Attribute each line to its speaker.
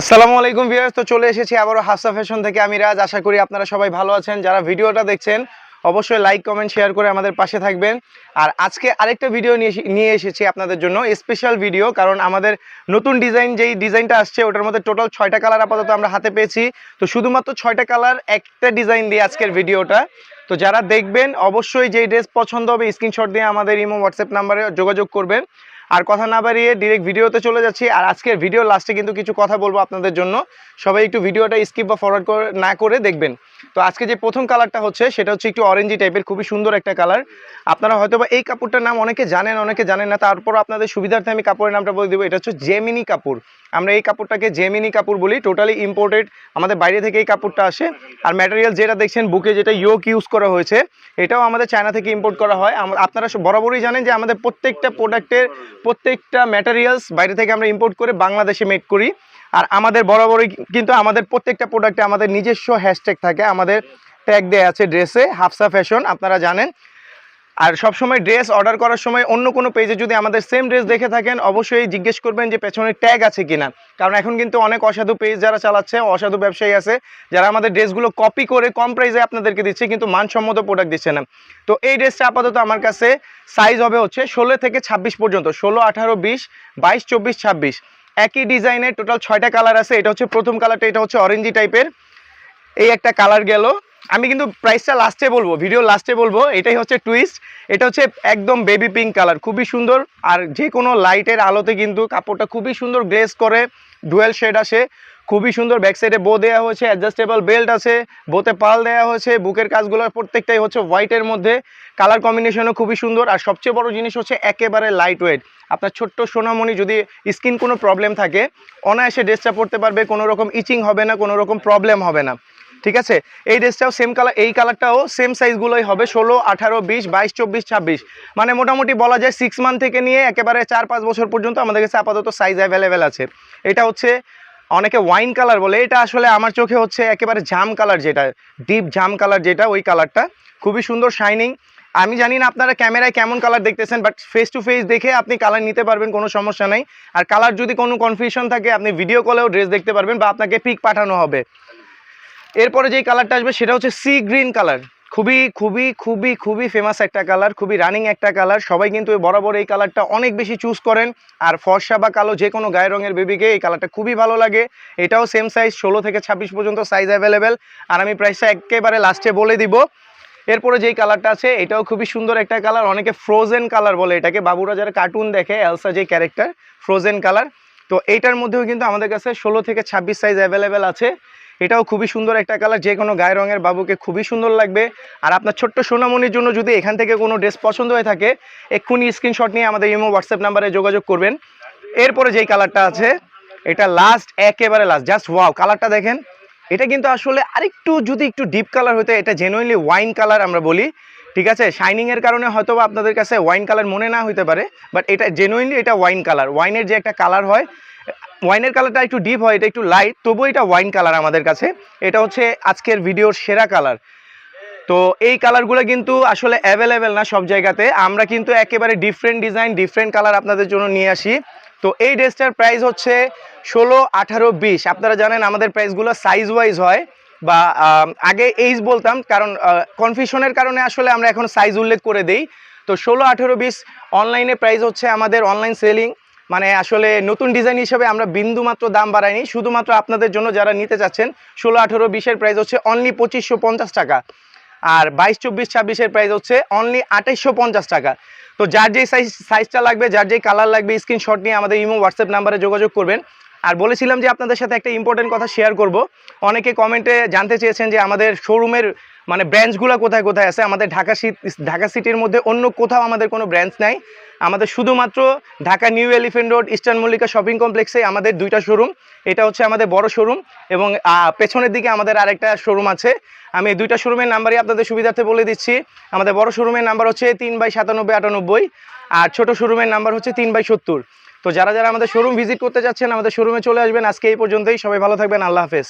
Speaker 1: আসসালামু আলাইকুম ভিউয়ার্স, তো চলে এসেছি আবারও হাসা ফ্যাশন থেকে। আমি রাজ, আশা করি আপনারা সবাই ভালো আছেন। যারা ভিডিওটা দেখছেন, অবশ্যই লাইক, কমেন্ট, শেয়ার করে আমাদের পাশে থাকবেন। আর আজকে আরেকটা ভিডিও নিয়ে এসেছি আপনাদের জন্য স্পেশাল ভিডিও কারণ আমাদের নতুন ডিজাইন যেই ডিজাইনটা আসছে, ওটার মধ্যে টোটাল ছয়টা কালার আপাতত আমরা হাতে পেয়েছি। তো শুধুমাত্র ছয়টা কালার একটা ডিজাইন দিয়ে আজকের ভিডিওটা তো যারা দেখবেন, অবশ্যই যেই ড্রেস পছন্দ হবে স্ক্রিনশট দিয়ে আমাদের ইমো হোয়াটসঅ্যাপ নাম্বারে যোগাযোগ করবেন। আর কথা না বাড়িয়ে ডিরেক্ট ভিডিওতে চলে যাচ্ছি। আর আজকের ভিডিও লাস্টে কিন্তু কিছু কথা বলব আপনাদের জন্য। সবাই একটু ভিডিওটা স্কিপ বা ফরওয়ার্ড না করে দেখবেন। তো আজকে যে প্রথম কালারটা হচ্ছে, সেটা হচ্ছে একটু অরেঞ্জি টাইপের খুবই সুন্দর একটা কালার আপনারা হয়তো বা এই কাপড়টার নাম অনেকে জানেন অনেকে জানেন না। তারপর আপনাদের সুবিধার্থে আমি কাপড়ের নামটা বলে দেবো। এটা হচ্ছে জেমিনি কাপড়। আমরা এই কাপড়টাকে জেমিনি কাপড় বলি। টোটালি ইম্পোর্টেড আমাদের বাইরে থেকে এই কাপড়টা আসে। আর ম্যাটেরিয়াল যেটা দেখছেন, বুকে যেটা ইয়োক ইউজ করা হয়েছে, এটাও আমাদের চায়না থেকে ইম্পোর্ট করা হয়। আপনারা বরাবরই জানেন যে আমাদের প্রত্যেকটা প্রোডাক্টের প্রত্যেকটা ম্যাটেরিয়ালস বাইরে থেকে আমরা ইম্পোর্ট করে বাংলাদেশে মেড করি। আর আমাদের বরাবরই কিন্তু আমাদের প্রত্যেকটা প্রোডাক্টে আমাদের নিজস্ব হ্যাশট্যাগ থাকে। আমাদের ট্যাগ দেওয়া আছে ড্রেসে হাফসা ফ্যাশন আপনারা জানেন। আর সবসময় ড্রেস অর্ডার করার সময় অন্য কোনো পেজে যদি আমাদের সেম ড্রেস দেখে থাকেন, অবশ্যই জিজ্ঞেস করবেন যে পেছনে ট্যাগ আছে কিনা। কারণ এখন কিন্তু অনেক অসাধু পেজ যারা চালাচ্ছে, অসাধু ব্যবসায়ী আছে, যারা আমাদের ড্রেসগুলো কপি করে কম প্রাইসে আপনাদেরকে দিচ্ছে, কিন্তু মানসম্মত প্রোডাক্ট দিচ্ছে না। তো এই ড্রেসটা আপাতত আমার কাছে সাইজ হবে হচ্ছে ষোলো থেকে ছাব্বিশ পর্যন্ত, ষোলো, আঠারো, বিশ, বাইশ, চব্বিশ, ছাব্বিশ। একই ডিজাইনের টোটাল ছয়টা কালার আছে, এটা হচ্ছে প্রথম কালারটা এটা হচ্ছে অরেঞ্জি টাইপের এই একটা কালার গেল। আমি কিন্তু প্রাইসটা লাস্টে বলব ভিডিও লাস্টে বলব, এটাই হচ্ছে টুইস্ট এটা হচ্ছে একদম বেবি পিঙ্ক কালার খুবই সুন্দর, আর যে কোনো লাইটের আলোতে কিন্তু কাপড়টা খুবই সুন্দর গ্রেস করে ডুয়েল শেড আসে, খুবই সুন্দর ব্যাক সাইডে বো দেওয়া হয়েছে অ্যাডজাস্টেবল বেল্ট আছে বোতে পাল দেওয়া হয়েছে, বুকের কাজগুলো প্রত্যেকটাই হচ্ছে হোয়াইটের মধ্যে কালার কম্বিনেশনও খুবই সুন্দর, আর সবচেয়ে বড় জিনিস হচ্ছে একেবারে লাইট ওয়েট আপনার ছোট্ট সোনামণি যদি স্কিন কোনো প্রবলেম থাকে, অনায়াসে ড্রেসটা পরতে পারবে, কোনো রকম ইচিং হবে না, কোনো রকম প্রবলেম হবে না। ঠিক আছে? এই ড্রেসটাও সেম কালার এই কালারটাও সেম সাইজগুলোই হবে, ষোলো, আঠারো, বিশ, বাইশ, চব্বিশ, ছাব্বিশ। মানে মোটামুটি বলা যায় সিক্স মান্থ থেকে নিয়ে একেবারে চার, পাঁচ বছর পর্যন্ত আমাদের কাছে আপাতত সাইজ অ্যাভেলেবেল আছে। এটা হচ্ছে অনেকে ওয়াইন কালার বলে, এটা আসলে আমার চোখে হচ্ছে একেবারে জাম কালার যেটা ডিপ জাম কালার যেটা, ওই কালারটা খুবই সুন্দর শাইনিং আমি জানি না আপনারা ক্যামেরায় কেমন কালার দেখতেছেন বাট ফেস টু ফেস দেখে আপনি কালার নিতে পারবেন, কোনো সমস্যা নেই। আর কালার যদি কোনো কনফিউশন থাকে, আপনি ভিডিও কলেও ড্রেস দেখতে পারবেন বা আপনাকে পিক পাঠানো হবে। এরপরে যেই কালারটা আসবে সেটা হচ্ছে সি গ্রিন কালার খুবই খুবই খুবই খুবই ফেমাস একটা কালার খুবই রানিং একটা কালার সবাই কিন্তু বরাবর এই কালারটা অনেক বেশি চুজ করেন। আর ফর্সা বা কালো যে কোনো গায়ে রঙের বেবিকে এই কালারটা খুবই ভালো লাগে। এটাও সেম সাইজ ষোলো থেকে ছাব্বিশ পর্যন্ত সাইজ অ্যাভেলেবেল আর আমি প্রাইসটা একেবারে লাস্টে বলে দিব। এরপরে যেই কালারটা আছে, এটাও খুবই সুন্দর একটা কালার অনেকে ফ্রোজেন কালার বলে, এটাকে বাবুরা যারা কার্টুন দেখে এলসা যে ক্যারেক্টার ফ্রোজেন কালার তো এইটার মধ্যেও কিন্তু আমাদের কাছে ষোলো থেকে ছাব্বিশ সাইজ অ্যাভেলেবেল আছে। এটাও খুবই সুন্দর একটা কালার যে কোনো গায়ের রঙের বাবুকে খুবই সুন্দর লাগবে। আর আপনার ছোট্ট সোনামণির জন্য যদি এখান থেকে কোনো ড্রেস পছন্দ হয়ে থাকে, এক্ষুনি স্ক্রিনশট নিয়ে আমাদের ইমো হোয়াটসঅ্যাপ নাম্বারে যোগাযোগ করবেন। এরপরে যেই কালারটা আছে, এটা লাস্ট একেবারে লাস্ট জাস্ট ওয়াও কালারটা দেখেন। এটা কিন্তু আসলে আরেকটু যদি একটু ডিপ কালার হতো, এটা জেনুইনলি ওয়াইন কালার আমরা বলি। ঠিক আছে? শাইনিংয়ের কারণে হয়তো আপনাদের কাছে ওয়াইন কালার মনে না হতে পারে বাট এটা জেনুইনলি এটা ওয়াইন কালার ওয়াইনের যে একটা কালার হয় ওয়াইনের কালারটা একটু ডিপ হয়, এটা একটু লাইট তবুও এটা ওয়াইন কালার আমাদের কাছে। এটা হচ্ছে আজকের ভিডিওর সেরা কালার তো এই কালারগুলো কিন্তু আসলে অ্যাভেলেবেল না সব জায়গাতে। আমরা কিন্তু একেবারে ডিফারেন্ট ডিজাইন ডিফারেন্ট কালার আপনাদের জন্য নিয়ে আসি। তো এই ড্রেসটার প্রাইস হচ্ছে ষোলো, আঠারো, বিশ। আপনারা জানেন আমাদের প্রাইসগুলো সাইজ ওয়াইজ হয় বা আগে এইজ বলতাম, কারণ কনফিউশনের কারণে আসলে আমরা এখন সাইজ উল্লেখ করে দেই। তো ষোলো, আঠেরো, বিশ অনলাইনে প্রাইস হচ্ছে আমাদের অনলাইন সেলিং মানে আসলে নতুন ডিজাইন হিসেবে আমরা বিন্দু মাত্র দাম বাড়াইনি, শুধুমাত্র আপনাদের জন্য যারা নিতে চাচ্ছেন, ষোলো, আঠেরো বিশের প্রাইস হচ্ছে অনলি পঁচিশশো পঞ্চাশ টাকা। আর বাইশ, চব্বিশ ছাব্বিশের প্রাইস হচ্ছে অনলি আঠাইশশো পঞ্চাশ টাকা। তো যার যেই সাইজ সাইজটা লাগবে, যার যেই কালার লাগবে স্ক্রিনশট নিয়ে আমাদের ইমো হোয়াটসঅ্যাপ নাম্বারে যোগাযোগ করবেন। আর বলেছিলাম যে আপনাদের সাথে একটা ইম্পর্টেন্ট কথা শেয়ার করব। অনেকে কমেন্টে জানতে চেয়েছেন যে আমাদের শোরুমের মানে ব্রাঞ্চগুলো কোথায় কোথায় আছে? আমাদের ঢাকা ঢাকা সিটির মধ্যে অন্য কোথাও আমাদের কোনো ব্রাঞ্চ নাই। আমাদের শুধুমাত্র Dhaka new elephant road, eastern Mallika shopping কমপ্লেক্সে আমাদের দুইটা শোরুম এটা হচ্ছে আমাদের বড় শোরুম এবং পেছনের দিকে আমাদের আরেকটা শোরুম আছে। আমি এই দুইটা শোরুমের নাম্বারই আপনাদের সুবিধার্থে বলে দিচ্ছি। আমাদের বড় শোরুমের নাম্বার হচ্ছে তিন বাই সাতানব্বই, আটানব্বই। আর ছোট শোরুমের নাম্বার হচ্ছে তিন বাই সত্তর। তো যারা যারা আমাদের শোরুম ভিজিট করতে যাচ্ছেন, আমাদের শোরুমে চলে আসবেন। আজকে এই পর্যন্তই। সবাই ভালো থাকবেন। আল্লাহ হাফেজ।